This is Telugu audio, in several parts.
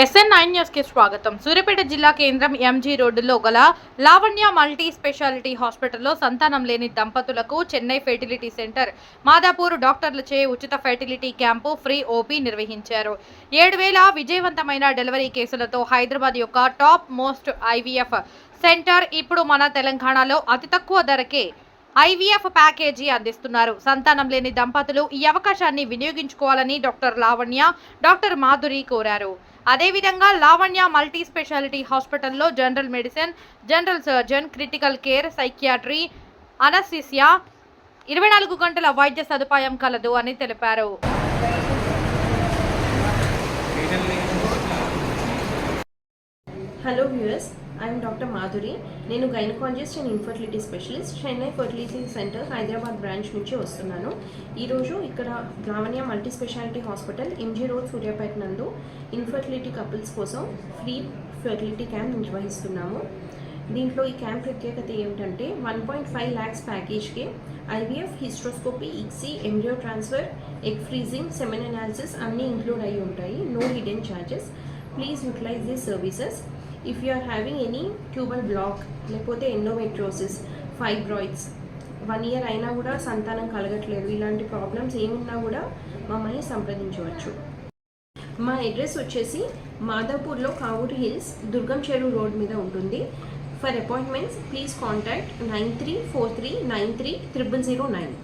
ఎస్ఎన్ నైన్ న్యూస్కి స్వాగతం. సూర్యాపేట జిల్లా కేంద్రం ఎంజీ రోడ్డులో గల లావణ్య మల్టీ స్పెషాలిటీ హాస్పిటల్లో సంతానం లేని దంపతులకు చెన్నై ఫెర్టిలిటీ సెంటర్ మాదాపూర్ డాక్టర్లచే ఉచిత ఫెర్టిలిటీ క్యాంపు ఫ్రీ ఓపీ నిర్వహించారు. ఏడు వేల విజయవంతమైన డెలివరీ కేసులతో హైదరాబాద్ యొక్క టాప్ మోస్ట్ ఐవీఎఫ్ సెంటర్ ఇప్పుడు మన తెలంగాణలో అతి తక్కువ ధరకే ఐవీఎఫ్ ప్యాకేజీ అందిస్తున్నారు. సంతానం లేని దంపతులు ఈ అవకాశాన్ని వినియోగించుకోవాలని డాక్టర్ లావణ్య డాక్టర్ మాధురి కోరారు. అదేవిధంగా లావణ్య మల్టీ స్పెషాలిటీ హాస్పిటల్లో general medicine general surgeon critical care psychiatry anaesthesia ఇరవై నాలుగు గంటల వైద్య సదుపాయం కలదు అని తెలిపారు. Hello viewers I'm doctor Madhuri నేను gynaecologist and infertility specialist Chennai fertility centre Hyderabad branch నుంచి వస్తున్నాను. ఈరోజు ఇక్కడ Gramanya multi speciality hospital MG road Suryapet నందు ఇన్ఫర్టిలిటీ కపుల్స్ కోసం ఫ్రీ ఫెర్టిలిటీ క్యాంప్ నిర్వహిస్తున్నాము. దీంట్లో ఈ క్యాంప్ ప్రత్యేకత ఏమిటంటే one point five lakhs ప్యాకేజ్కి IVF hysteroscopy ICSI embryo transfer egg freezing semen analysis అన్నీ ఇంక్లూడ్ అయి ఉంటాయి. No hidden charges please utilise these services if you are having any tubal block లేకపోతే ఎండోమెట్రోసిస్ ఫైబ్రాయిడ్స్ వన్ ఇయర్ అయినా కూడా సంతానం కలగట్లేదు. ఇలాంటి ప్రాబ్లమ్స్ ఏమున్నా కూడా మమ్మల్ని సంప్రదించవచ్చు. మా అడ్రస్ వచ్చేసి మాదాపూర్లో కావూరు హిల్స్ దుర్గం చెరువు రోడ్ మీద ఉంటుంది. For appointments please contact nine three four three nine three triple zero nine.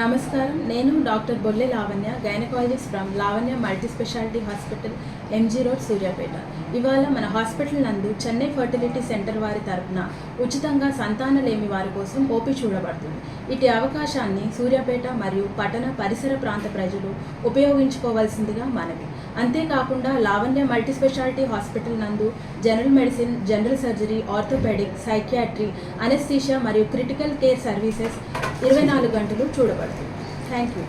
నమస్కారం. నేను doctor Bolle Lavanya gynaecologist from Lavanya multi speciality hospital MG road Suryapet. ఇవాళ మన హాస్పిటల్ నందు చెన్నై ఫర్టిలిటీ సెంటర్ వారి తరపున ఉచితంగా సంతానలేమి వారి కోసం ఓపీ చూడబడుతుంది. ఇటు అవకాశాన్ని సూర్యాపేట మరియు పట్టణ పరిసర ప్రాంత ప్రజలు ఉపయోగించుకోవాల్సిందిగా మనవి. అంతేకాకుండా లావణ్య మల్టీ స్పెషాలిటీ హాస్పిటల్ నందు general medicine general surgery orthopedic psychiatry anesthesia మరియు క్రిటికల్ కేర్ సర్వీసెస్ ఇరవై నాలుగు గంటలు చూడబడుతుంది. Thank you